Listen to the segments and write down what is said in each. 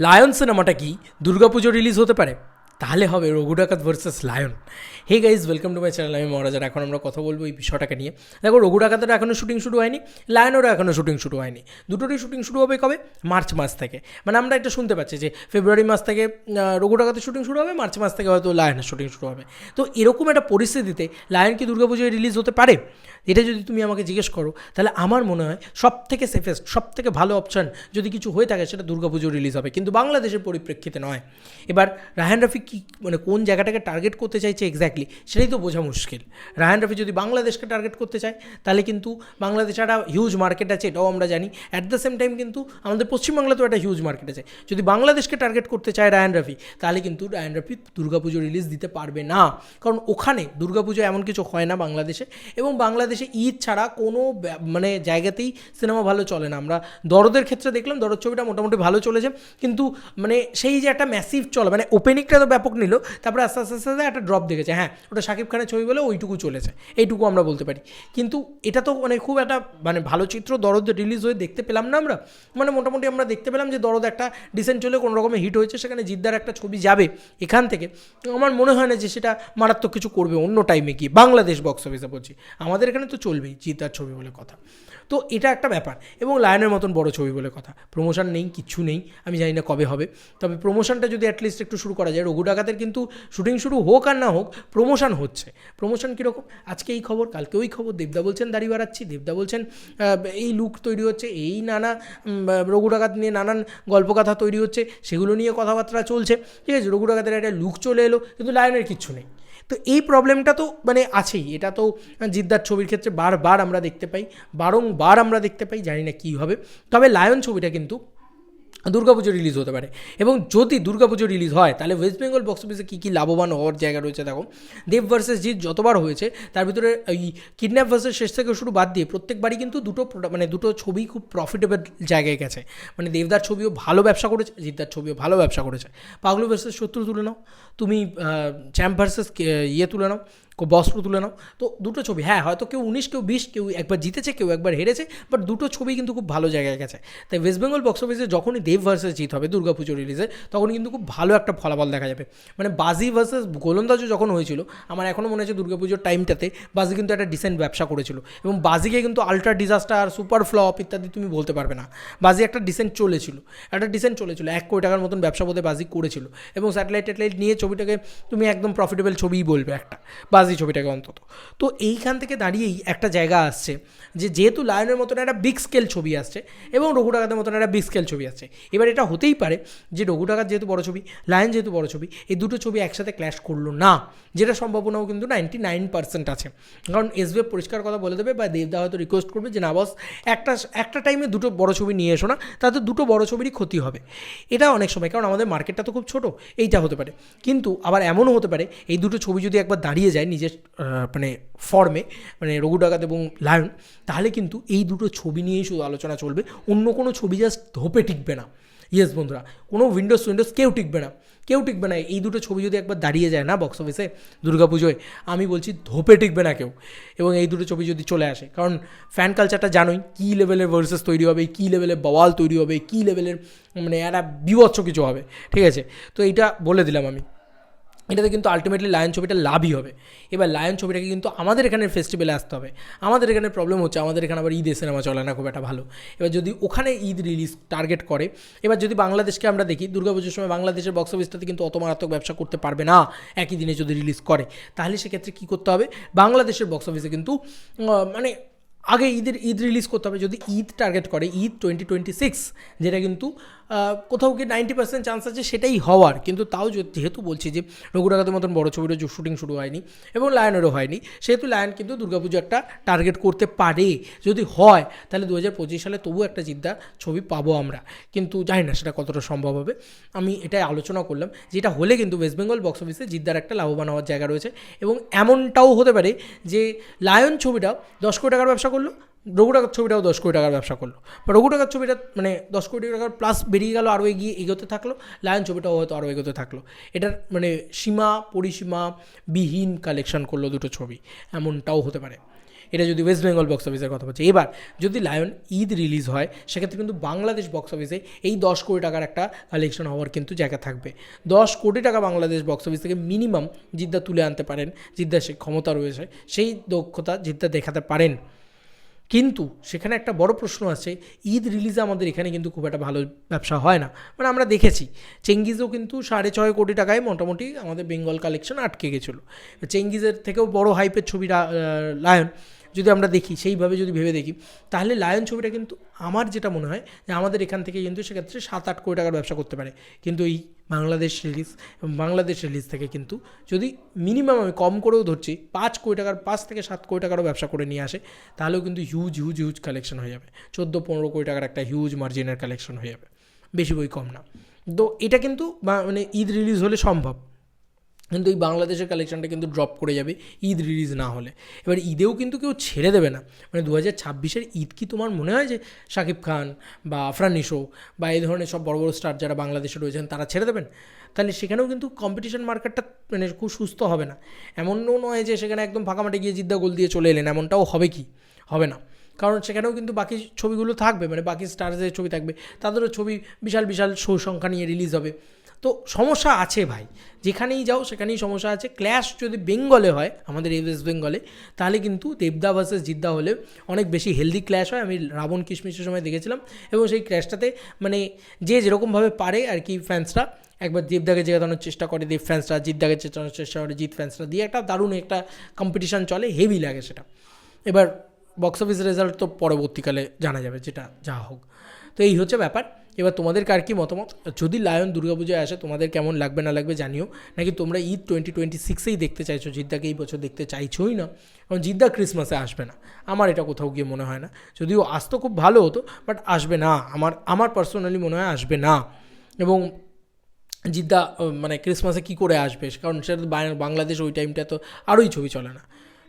Lion সিনেমাটা কি Durga Puja release হতে পারে? তাহলে হবে রঘু ডাকাত versus lion. Hey guys welcome to my channel আমি মহারাজার। এখন আমরা কথা বলব এই বিষয়টাকে নিয়ে। দেখো রঘু ডাকাতের এখনও শুটিং শুরু হয়নি, লায়নেরও এখনও শুটিং শুরু হয়নি। দুটোরই শুটিং শুরু হবে কবে? মার্চ মাস থেকে। মানে আমরা এটা শুনতে পাচ্ছি যে ফেব্রুয়ারি মাস থেকে রঘু ডাকাতের শুটিং শুরু হবে মার্চ মাস থেকে হয়তো লায়নের শুটিং শুরু হবে। তো এরকম একটা পরিস্থিতিতে লায়ন কি দুর্গাপুজোয় রিলিজ হতে পারে? এটা যদি তুমি আমাকে জিজ্ঞেস করো, তাহলে আমার মনে হয় সব থেকে সেফেস্ট সব থেকে ভালো অপশান যদি কিছু হয়ে থাকে, সেটা দুর্গাপুজো রিলিজ হবে। কিন্তু বাংলাদেশের পরিপ্রেক্ষিতে নয়। এবার রাহান রাফি কী মানে কোন জায়গাটাকে টার্গেট করতে চাইছে এক্স্যাক্টলি সেটাই তো বোঝা মুশকিল। রাহান রাফি যদি বাংলাদেশকে টার্গেট করতে চায়, তাহলে কিন্তু বাংলাদেশ একটা হিউজ মার্কেট আছে, এটাও আমরা জানি। অ্যাট দ্য সেম টাইম কিন্তু আমাদের পশ্চিমবাংলাতেও একটা হিউজ মার্কেট আছে। যদি বাংলাদেশকে টার্গেট করতে চায় রায়ান রাফি, তাহলে কিন্তু রায়ান রাফি দুর্গাপুজো রিলিজ দিতে পারবে না। কারণ ওখানে দুর্গাপুজো এমন কিছু হয় না বাংলাদেশে, এবং বাংলাদেশে ঈদ ছাড়া কোনো মানে জায়গাতেই সিনেমা ভালো চলে না। আমরা দরদের ক্ষেত্রে দেখলাম, দরদ ছবিটা মোটামুটি ভালো চলেছে, কিন্তু মানে সেই যে একটা ম্যাসিভ চলে মানে ওপেনিংটা তো ব্যাপক নিল, তারপরে আস্তে আস্তে আস্তে একটা ড্রপ দেখেছে। হ্যাঁ ওটা শাকিব খানের ছবি বলে ওইটুকু চলেছে, এইটুকু আমরা বলতে পারি। কিন্তু এটা তো মানে খুব একটা মানে ভালো চিত্র, দরদ রিলিজ হয়ে দেখতে পেলাম না আমরা। মানে মোটামুটি আমরা দেখতে পেলাম যে দরদ একটা ডিসেন্ট চলে কোনো রকমের হিট হয়েছে, সেখানে জিদ্দার একটা ছবি যাবে এখান থেকে। আমার মনে হয় না যে সেটা মারাত্মক কিছু করবে অন্য টাইমে গিয়ে। বাংলাদেশ বক্স অফিসে বলছি, আমাদের এখানে তো চলবেই জিদ্দার ছবি বলে কথা। তো এটা একটা ব্যাপার। এবং লায়নের মতন বড় ছবি বলে কথা। প্রমোশন নেই, কিচ্ছু নেই, আমি জানি না কবে হবে। তবে প্রমোশনটা যদি অ্যাটলিস্ট একটু শুরু করা যায়, রঘু ডাকাতের কিন্তু শুটিং শুরু হোক আর না হোক প্রমোশন হচ্ছে। প্রমোশন কীরকম? আজকে এই খবর, কালকে ওই খবর, দেবদা বলছেন দাড়ি বাড়াচ্ছি, দেবদা বলছেন এই লুক তৈরি হচ্ছে, এই নানা রঘু ডাকাত নিয়ে নানান গল্পকথা তৈরি হচ্ছে, সেগুলো নিয়ে কথাবার্তা চলছে। ঠিক আছে, রঘু ডাকাতের একটা লুক চলে এলো, কিন্তু লায়নের কিচ্ছু নেই। তো এই প্রবলেমটা তো মানে আছেই। এটা তো জিদ্দার ছবির ক্ষেত্রে বারবার আমরা দেখতে পাই। বারংবার আমরা দেখতে পাই, জানি না কী হবে। তবে লায়ন ছবিটা কিন্তু দুর্গাপুজো রিলিজ হতে পারে। এবং যদি দুর্গাপুজো রিলিজ হয়, তাহলে ওয়েস্ট বেঙ্গল বক্স অফিসে কী কী লাভবান হওয়ার জায়গা রয়েছে দেখো। দেব ভার্সেস জিৎ যতবার হয়েছে, তার ভিতরে এই কিডন্যাপ ভার্সেস শেষ থেকে শুরু বাদ দিয়ে প্রত্যেকবারই কিন্তু দুটো মানে দুটো ছবি খুব প্রফিটেবল জায়গায় গেছে। মানে দেবদার ছবিও ভালো ব্যবসা করেছে জিদ্দার ছবিও ভালো ব্যবসা করেছে। পাগলু ভার্সেস শত্রু তুলে নাও। তুমি চ্যাম্প ভার্সেস ইয়ে তুলে নাও। বস্ত্র তুলে নাও। তো দুটো ছবি হ্যাঁ হয়তো কেউ উনিশ, কেউ বিশ, কেউ একবার জিতেছে, কেউ একবার হেরেছে বাট দুটো ছবি কিন্তু খুব ভালো জায়গায় গেছে। তাই ওয়েস্ট বেঙ্গল বক্স অফিসে যখনই দেব ভার্সেস জিত হবে, দুর্গা দুর্গাপুজো রিলিজে তখন কিন্তু খুব ভালো একটা ফলাফল দেখা যাবে। মানে বাজি ভার্সেস গোলন্দাজও যখন হয়েছিল, আমার এখনও মনে হচ্ছে দুর্গাপুজোর টাইমটাতে বাজি কিন্তু একটা ডিসেন্ট ব্যবসা করেছিল। এবং বাজিকে কিন্তু আলট্রা ডিজাস্টার সুপার ফ্লপ ইত্যাদি তুমি বলতে পারবে না। বাজি একটা ডিসেন্ট চলেছিল, একটা ডিসেন্ট চলেছিল, এক কোটি টাকার মতন ব্যবসা বোধহয় বাজি করেছিল। এবং স্যাটেলাইট ট্যাটেলাইট নিয়ে ছবিটাকে তুমি একদম প্রফিটেবল ছবিই বলবে একটা। বাজি ছবিটাকে অন্তত। তো এইখান থেকে দাঁড়িয়েই একটা জায়গা আসছে যে যেহেতু লায়নের মতন একটা বিগ স্কেল ছবি আসছে এবং রঘু ডাকাতের মতন একটা বিগ স্কেল ছবি আসছে। এবার এটা হতেই পারে যে রঘু ডাকাত যেহেতু বড় ছবি, লায়ন যেহেতু বড় ছবি, এই দুটো ছবি একসাথে ক্ল্যাশ করল না। যেটা সম্ভাবনাও কিন্তু নাইনটি নাইন পার্সেন্ট আছে। কারণ এসবিএফ পরিষ্কার কথা বলে দেবে বা দেবদা হয়তো রিকোয়েস্ট করবে যে, না বস একটা একটা টাইমে দুটো বড় ছবি নিয়ে এসো না, তাতে দুটো বড় ছবিরই ক্ষতি হবে। এটা অনেক সময়, কারণ আমাদের মার্কেটটা তো খুব ছোট, এইটা হতে পারে। কিন্তু আবার এমনও হতে পারে, এই দুটো ছবি যদি একবার দাঁড়িয়ে যায় নিজের মানে ফর্মে মানে রঘু ডাকাত এবং লায়ন, তাহলে কিন্তু এই দুটো ছবি নিয়েই শুধু আলোচনা চলবে। অন্য কোনো ছবি জাস্ট ধোপে টিকবে না। ইয়েস বন্ধুরা, কোনো উইন্ডোজ উইন্ডোজ কেউ টিকবে না। কেউ টিকবে না। এই দুটো ছবি যদি একবার দাঁড়িয়ে যায় না বক্স অফিসে দুর্গাপুজোয়, আমি বলছি ধোপে টিকবে না কেউ। এবং এই দুটো ছবি যদি চলে আসে, কারণ ফ্যান কালচারটা জানোই, কী লেভেলের ভার্সেস তৈরি হবে, কী লেভেলের বওয়াল তৈরি হবে, কী লেভেলের মানে একটা বিভৎস কিছু হবে। ঠিক আছে? তো এইটা বলে দিলাম আমি। এটাতে কিন্তু আলটিমেটলি লায়ন ছবিটা লাভই হবে। এবার লায়ন ছবিটাকে কিন্তু আমাদের এখানে ফেস্টিভ্যালে আসতে হবে। আমাদের এখানে প্রবলেম হচ্ছে, আমাদের এখানে আবার ঈদের সিনেমা চলে না খুব একটা ভালো। এবার যদি ওখানে ঈদ রিলিজ টার্গেট করে, এবার যদি বাংলাদেশকে আমরা দেখি, দুর্গাপুজোর সময় বাংলাদেশের বক্স অফিসটাতে কিন্তু অত মারাত্মক ব্যবসা করতে পারবে না, একই দিনে যদি রিলিজ করে। তাহলে সেক্ষেত্রে কী করতে হবে? বাংলাদেশের বক্স অফিসে কিন্তু মানে আগে ঈদের, ঈদ রিলিজ করতে হবে। যদি ঈদ টার্গেট করে, ঈদ টোয়েন্টি টোয়েন্টি সিক্স যেটা কিন্তু কোথাও কি নাইনটি পার্সেন্ট চান্স আছে সেটাই হওয়ার। কিন্তু তাও যেহেতু বলছি যে রঘুরাগাতের মতন বড় ছবিরও শুটিং শুরু হয়নি এবং লায়নেরও হয়নি, সেহেতু লায়ন কিন্তু দুর্গাপুজো একটা টার্গেট করতে পারে। যদি হয়, তাহলে দু হাজার পঁচিশ সালে তবু একটা জিদ্দা ছবি পাবো আমরা। কিন্তু জানি না সেটা কতটা সম্ভব হবে। আমি এটাই আলোচনা করলাম যেটা হলে কিন্তু ওয়েস্ট বেঙ্গল বক্স অফিসে জিদ্দার একটা লাভবান হওয়ার জায়গা রয়েছে এবং এমনটাও হতে পারে যে, লায়ন ছবিটা দশ কোটি টাকার ব্যবসা করল রঘু টাকার ছবিটাও দশ কোটি টাকার ব্যবসা করল। বা রঘু টাকার ছবিটা মানে দশ কোটি টাকার প্লাস বেরিয়ে গেল, আরও এগিয়ে, এগোতে থাকল। লায়ন ছবিটাও হয়তো আরও এগোতে থাকল। এটার মানে সীমা, পরিসীমা বিহীন কালেকশন করল দুটো ছবি। এমনটাও হতে পারে। এটা যদি ওয়েস্ট বেঙ্গল বক্স অফিসের কথা বলছি। এবার যদি লায়ন ঈদ রিলিজ হয়, সেক্ষেত্রে কিন্তু বাংলাদেশ বক্স অফিসে এই দশ কোটি টাকার একটা কালেকশন হওয়ার কিন্তু জায়গা থাকবে। দশ কোটি টাকা বাংলাদেশ বক্স অফিস থেকে মিনিমাম জিদ্দা তুলে আনতে পারেন জিদ্দার সেই ক্ষমতা রয়েছে, সেই দক্ষতা জিদ্দা দেখাতে পারেন। কিন্তু সেখানে একটা বড় প্রশ্ন আছে, ঈদ রিলিজে আমাদের এখানে কিন্তু খুব একটা ভালো ব্যবসা হয় না। মানে আমরা দেখেছি চেঙ্গিজও কিন্তু সাড়ে ছয় কোটি টাকায় মোটামুটি আমাদের বেঙ্গল কালেকশন আটকে গেছিল। চেঙ্গিজের থেকেও বড় হাইপের ছবি লায়ন যদি আমরা দেখি, সেইভাবে যদি ভেবে দেখি, তাহলে লায়ন ছবিটা কিন্তু আমার যেটা মনে হয় যে আমাদের এখান থেকে কিন্তু সেক্ষেত্রে সাত আট কোটি টাকার ব্যবসা করতে পারে। কিন্তু এই বাংলাদেশ রিলিজ এবং বাংলাদেশ রিলিজ থেকে কিন্তু যদি মিনিমাম আমি কম করেও ধরছি, পাঁচ কোটি টাকার, পাঁচ থেকে সাত কোটি টাকারও ব্যবসা করে নিয়ে আসে, তাহলেও কিন্তু হিউজ হিউজ হিউজ কালেকশন হয়ে যাবে। চোদ্দ, পনেরো কোটি টাকার একটা হিউজ মার্জিনের কালেকশন হয়ে যাবে। বেশি বই কম না। তো এটা কিন্তু মানে ঈদ রিলিজ হলে সম্ভব। কিন্তু এই বাংলাদেশের কালেকশনটা কিন্তু ড্রপ করে যাবে ঈদ রিলিজ না হলে। এবার ঈদেও কিন্তু কেউ ছেড়ে দেবে না। মানে দু হাজার ছাব্বিশের ঈদ কি তোমার মনে হয় যে শাকিব খান বা আফরান নিশো বা এই ধরনের সব বড় বড় স্টার যারা বাংলাদেশে রয়েছেন তারা ছেড়ে দেবেন? তাহলে সেখানেও কিন্তু কম্পিটিশন মার্কেটটা মানে খুব সুস্থ হবে না। এমনও নয় যে সেখানে একদম ফাঁকা মাঠে গিয়ে জিদ্দা গোল দিয়ে চলে এলেন, এমনটাও হবে কি? হবে না। কারণ সেখানেও কিন্তু বাকি ছবিগুলো থাকবে মানে বাকি স্টারদের ছবি থাকবে, তাদেরও ছবি বিশাল বিশাল শো সংখ্যা নিয়ে রিলিজ হবে। তো সমস্যা আছে ভাই। যেখানেই যাও, সেখানেই সমস্যা আছে। ক্ল্যাশ যদি বেঙ্গলে হয়, আমাদের এই ওয়েস্ট বেঙ্গলে তাহলে কিন্তু দেবদা ভার্সেস জিদ্দা হলে অনেক বেশি হেলদি ক্ল্যাশ হয়। আমি রাবণ কিশমিশের সময় দেখেছিলাম এবং সেই ক্ল্যাশটাতে মানে যে যেরকমভাবে পারে আর কি ফ্যান্সরা একবার দেবদাকে জেতানোর চেষ্টা করে দেব ফ্যান্সরা জিদ্দাকে জেতানোর চেষ্টা করে জিৎ ফ্যান্সরা দিয়ে একটা দারুণ একটা কম্পিটিশান চলে হেভি লাগে সেটা। এবার বক্স অফিস রেজাল্ট তো পরবর্তীকালে জানা যাবে, যেটা যা হোক। তো এই হচ্ছে ব্যাপার। এবার তোমাদের কার কি মতামত? যদি লায়ন দুর্গাপূজায় আসে, তোমাদের কেমন লাগবে, না লাগবে জানিও। নাকি তোমরা ঈদ টোয়েন্টি টোয়েন্টি সিক্সেই দেখতে চাইছো, জিদ্দাকে এই বছর দেখতে চাইছোই না? কারণ জিদ্দা ক্রিসমাসে আসবে না। আমার এটা কোথাও গিয়ে মনে হয় না। যদিও আসতো, খুব ভালো হতো বাট আসবে না। আমার আমার পার্সোনালি মনে হয় আসবে না। এবং জিদ্দা মানে ক্রিসমাসে কী করে আসবে? কারণ সেটা তো বাংলাদেশ ওই টাইমটা তো আরোই ছবি চলে না।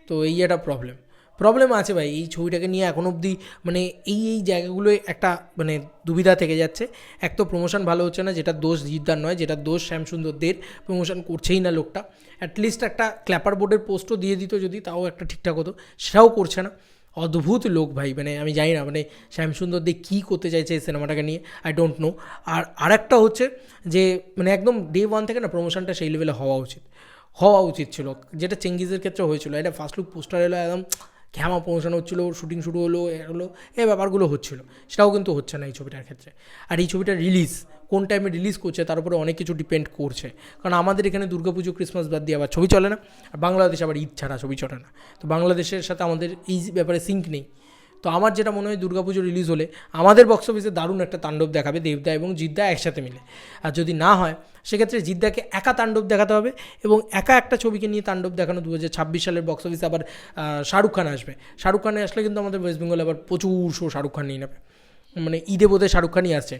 তো এই একটা প্রবলেম প্রবলেম আছে ভাই, এই ছবিটাকে নিয়ে এখন অবধি মানে এই এই জায়গাগুলোয় একটা মানে দুবিধা থেকে যাচ্ছে। এক তো প্রমোশন ভালো হচ্ছে না, যেটা দোষ জিদ্দার নয়, যেটা দোষ শ্যামসুন্দরদের প্রমোশন করছেই না লোকটা। অ্যাটলিস্ট একটা ক্ল্যাপার বোর্ডের পোস্টও দিয়ে দিত যদি, তাও একটা ঠিকঠাক হতো, সেটাও করছে না। অদ্ভুত লোক ভাই মানে আমি জানি না মানে শ্যামসুন্দর দে কী করতে চাইছে এই সিনেমাটাকে নিয়ে আই ডোন্ট নো আর, আরেকটা হচ্ছে যে মানে একদম ডে ওয়ান থেকে না প্রমোশনটা সেই লেভেলে হওয়া উচিত। হওয়া উচিত ছিল। যেটা চেঙ্গিজের ক্ষেত্রে হয়েছিল, এটা ফার্স্ট লুক পোস্টার এলো, একদম ঘ্যামা প্রমোশন হচ্ছিল শুটিং শুরু হলো, এ হলো, এই ব্যাপারগুলো হচ্ছিল। সেটাও কিন্তু হচ্ছে না এই ছবিটার ক্ষেত্রে। আর এই ছবিটা রিলিজ কোন টাইমে রিলিজ করছে, তার উপরে অনেক কিছু ডিপেন্ড করছে। কারণ আমাদের এখানে দুর্গা পুজো ক্রিসমাস বাদ দিয়ে আবার ছবি চলে না। আর বাংলাদেশে আবার ঈদ ছাড়া ছবি চলে না। তো বাংলাদেশের সাথে আমাদের এই ব্যাপারে সিঙ্ক নেই। তো আমার যেটা মনে হয় দুর্গাপুজো রিলিজ হলে আমাদের বক্স অফিসে দারুণ একটা তাণ্ডব দেখাবে দেবদা এবং জিদ্দা একসাথে মিলে। আর যদি না হয়, সেক্ষেত্রে জিদ্দাকে একা তাণ্ডব দেখাতে হবে এবং একা একটা ছবিকে নিয়ে তাণ্ডব দেখানো দু হাজার ছাব্বিশ সালের বক্স অফিসে আবার শাহরুখ খান আসবে। শাহরুখ খানে আসলে কিন্তু আমাদের ওয়েস্ট বেঙ্গলে আবার প্রচুর শো শাহরুখ খান নিয়ে নেবে। মানে ঈদে বোধহয় শাহরুখ খানই আসছে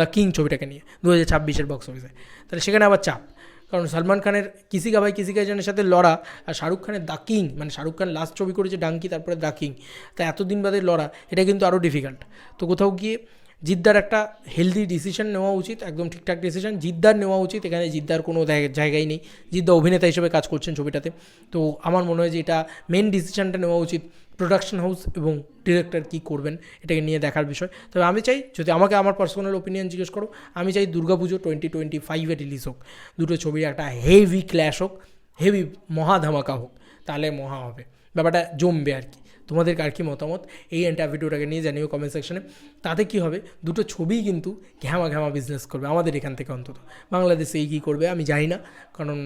দ্য কিং ছবিটাকে নিয়ে দু হাজার ছাব্বিশের বক্স অফিসে তাহলে সেখানে আবার চাপ। কারণ সলমান খানের কিসি কা ভাই, কিসি কা সাথে লড়া আর শাহরুখ খানের দ্য কিং মানে শাহরুখ খান লাস্ট ছবি করেছে ডাঙ্কি, তারপরে দ্য কিং। তা এতদিন বাদে লড়া, এটা কিন্তু আরও ডিফিকাল্ট তো কোথাও গিয়ে জিদ্দার একটা হেলদি ডিসিশন নেওয়া উচিত, একদম ঠিকঠাক ডিসিশন জিদ্দার নেওয়া উচিত, এখানে জিদ্দার কোনো জায়গা- জায়গাই নেই। জিদ্দা অভিনেতা হিসেবে কাজ করছেন ছবিটাতে। তো আমার মনে হয় যে এটা মেন ডিসিশনটা নেওয়া উচিত প্রোডাকশন হাউস এবং ডিরেক্টর কী করবেন, এটাকে নিয়ে দেখার বিষয়। তবে আমি চাই, যদি আমাকে আমার পার্সোনাল ওপিনিয়ন জিজ্ঞেস করো, আমি চাই দুর্গাপুজো টোয়েন্টি টোয়েন্টি ফাইভে রিলিজ হোক। দুটো ছবির একটা হেভি ক্ল্যাশ হোক হেভি মহা ধামাকা হোক, তাহলে মহা হবে। ব্যাপারটা জমবে আর কি। তোমাদের কার কী মতামত এই এন্টার ভিডিওটাকে নিয়ে জানিও কমেন্ট সেকশনে তাতে কী হবে? দুটো ছবিই কিন্তু ঘ্যামা ঘ্যামা বিজনেস করবে আমাদের এখান থেকে অন্তত। বাংলাদেশে এই কী করবে আমি জানি না। কারণ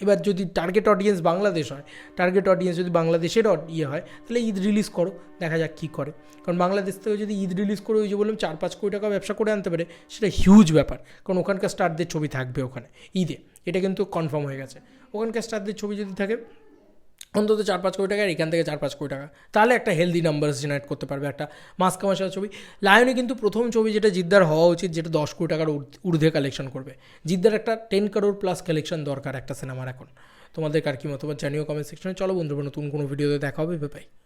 এবার যদি টার্গেট অডিয়েন্স বাংলাদেশ হয় টার্গেট অডিয়েন্স যদি বাংলাদেশের ইয়ে হয়, তাহলে ঈদ রিলিজ করো, দেখা যাক কী করে। কারণ বাংলাদেশ থেকে যদি ঈদ রিলিজ করে, ওই যে বললাম চার পাঁচ কোটি টাকা ব্যবসা করে আনতে পারে, সেটা হিউজ ব্যাপার। কারণ ওখানকার স্টারদের ছবি থাকবে ওখানে, ঈদে। এটা কিন্তু কনফার্ম হয়ে গেছে। ওখানকার স্টারদের ছবি যদি থাকে অন্তত চার পাঁচ কোটি টাকা আর এখান থেকে চার পাঁচ কোটি টাকা। তাহলে একটা হেলদি নাম্বারস জেনারেট করতে পারবে। একটা মাস কামাশাল ছবি। লায়নে কিন্তু প্রথম ছবি যেটা জিদ্দার হওয়া উচিত, যেটা দশ কোটি টাকার ঊর্ধ্বে- কালেকশন করবে। জিদ্দার একটা টেন কারোর প্লাস কালেকশন দরকার একটা সিনেমার এখন। তোমাদের কার কি মতামত জানিও কমেন্ট সেকশনে চলো বন্ধুরা, নতুন কোনো ভিডিওতে দেখা হবে। বাই